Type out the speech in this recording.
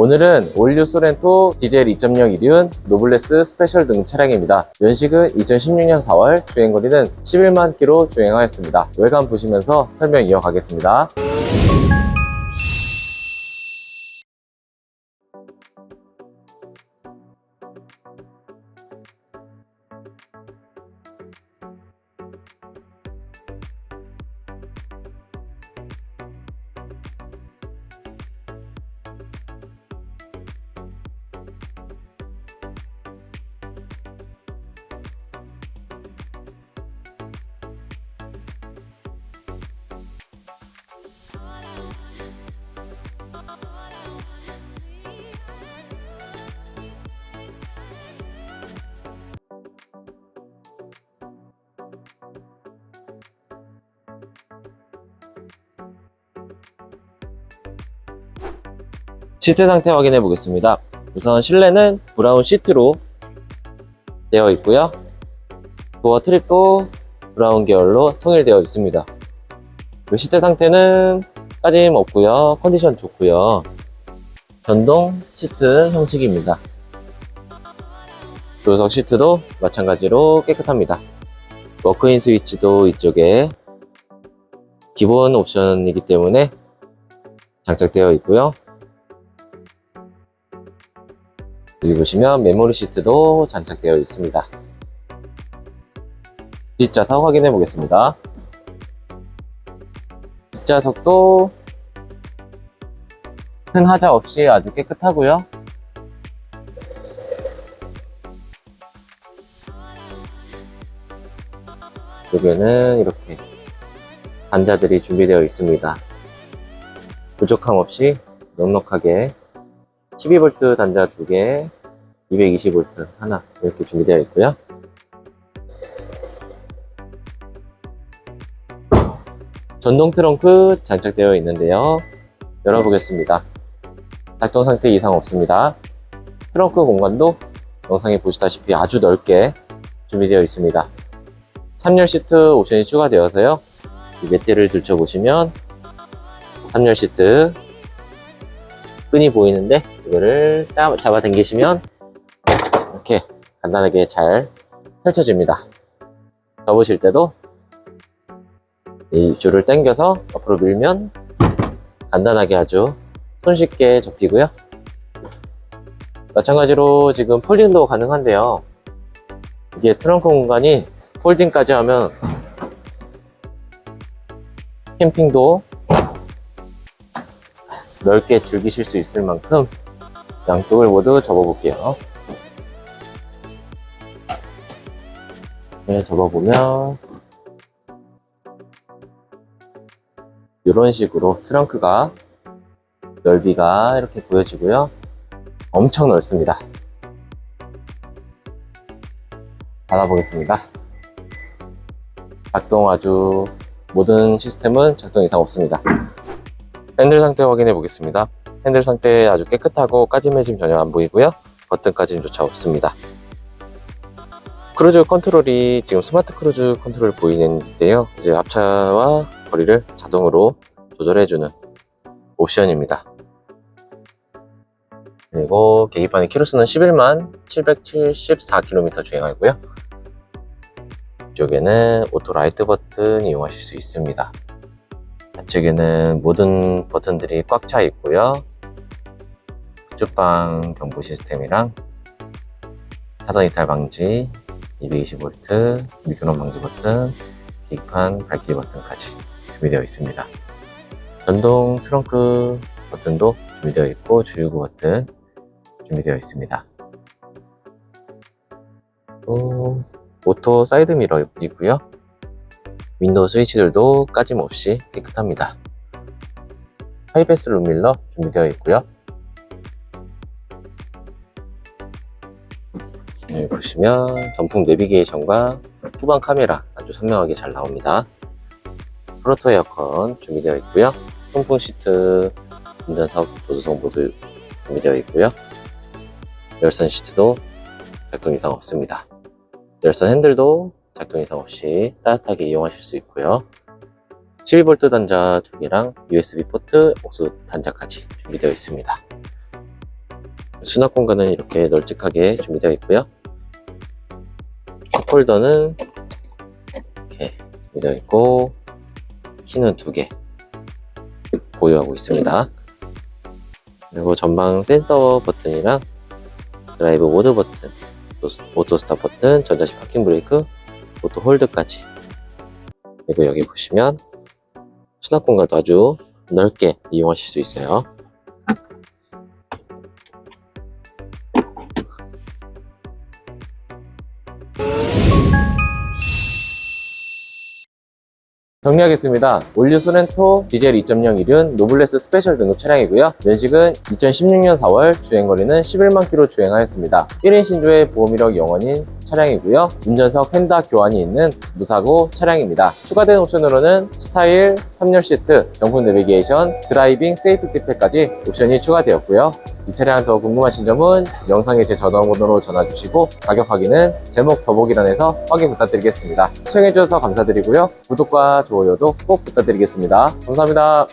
오늘은 올류 소렌토 디젤 2.0 1륜 노블레스 스페셜 등급 차량입니다. 연식은 2016년 4월, 주행거리는 11만 킬로 주행하였습니다. 외관 보시면서 설명 이어가겠습니다. 시트 상태 확인해 보겠습니다. 우선 실내는 브라운 시트로 되어 있고요. 도어 트립도 브라운 계열로 통일되어 있습니다. 그리고 시트 상태는 빠짐 없고요. 컨디션 좋고요. 전동 시트 형식입니다. 조석 시트도 마찬가지로 깨끗합니다. 워크인 스위치도 이쪽에 기본 옵션이기 때문에 장착되어 있고요. 여기 보시면 메모리 시트도 장착되어 있습니다. 뒷좌석 확인해 보겠습니다. 뒷좌석도 큰 하자 없이 아주 깨끗하고요. 여기는 이렇게 단자들이 준비되어 있습니다. 부족함 없이 넉넉하게 12V 단자 2개, 220V 하나 이렇게 준비되어 있고요. 전동 트렁크 장착되어 있는데요. 열어보겠습니다. 작동 상태 이상 없습니다. 트렁크 공간도 영상에 보시다시피 아주 넓게 준비되어 있습니다. 3열 시트 옵션이 추가되어서요. 이 맷대를 들춰보시면 3열 시트 끈이 보이는데 이거를 따- 잡아 당기시면 이렇게 간단하게 잘 펼쳐집니다. 접으실 때도 이 줄을 당겨서 앞으로 밀면 간단하게 아주 손쉽게 접히고요. 마찬가지로 지금 폴딩도 가능한데요. 이게 트렁크 공간이 폴딩까지 하면 캠핑도 넓게 즐기실 수 있을 만큼 양쪽을 모두 접어볼게요. 네, 접어보면 이런 식으로 트렁크가 넓이가 이렇게 보여지고요. 엄청 넓습니다. 닫아보겠습니다. 작동 아주 모든 시스템은 작동 이상 없습니다. 핸들 상태 확인해 보겠습니다. 핸들 상태 아주 깨끗하고 까짐해짐 전혀 안 보이고요. 버튼 까짐조차 없습니다. 크루즈 컨트롤이 지금 스마트 크루즈 컨트롤 보이는데요. 이제 앞차와 거리를 자동으로 조절해주는 옵션입니다. 그리고 계기판의 키로수는 11만 774km 주행하고요. 이쪽에는 오토 라이트 버튼 이용하실 수 있습니다. 좌측에는 모든 버튼들이 꽉 차 있고요. 주방 경보 시스템이랑 사선 이탈 방지, 220V, 미끄럼 방지 버튼, 계기판 밝기 버튼까지 준비되어 있습니다. 전동 트렁크 버튼도 준비되어 있고 주유구 버튼 준비되어 있습니다. 또 오토 사이드 미러 있고요. 윈도우 스위치들도 까짐없이 깨끗합니다. 하이패스 룸밀러 준비되어 있고요. 네, 보시면 전풍 내비게이션과 후방 카메라 아주 선명하게 잘 나옵니다. 프로토 에어컨 준비되어 있고요. 통풍 시트, 운전석, 조수석 모두 준비되어 있고요. 열선 시트도 작동 이상 없습니다. 열선 핸들도 작동 이상 없이 따뜻하게 이용하실 수 있고요. 12V 단자 두 개랑 USB 포트, 옥수 단자까지 준비되어 있습니다. 수납 공간은 이렇게 널찍하게 준비되어 있고요. 컵홀더는 이렇게 준비되어 있고 키는 두 개 보유하고 있습니다. 그리고 전방 센서 버튼이랑 드라이브 모드 버튼, 또 오토 스탑 버튼, 전자식 파킹 브레이크, 오토 홀드까지. 그리고 여기 보시면 수납 공간도 아주 넓게 이용하실 수 있어요. 정리하겠습니다. 올류 소렌토 디젤 2.0 1륜 노블레스 스페셜 등급 차량이고요. 연식은 2016년 4월 주행거리는 11만 킬로 주행하였습니다. 1인 신조의 보험 이력 영원인 차량이고요. 운전석 펜다 교환이 있는 무사고 차량입니다. 추가된 옵션으로는 스타일 3열 시트, 정품 내비게이션, 드라이빙 세이프티 팩까지 옵션이 추가되었고요. 이 차량 더 궁금하신 점은 영상에 제 전화번호로 전화 주시고 가격 확인은 제목 더보기란에서 확인 부탁드리겠습니다. 시청해주셔서 감사드리고요. 구독과 좋아요도 꼭 부탁드리겠습니다. 감사합니다.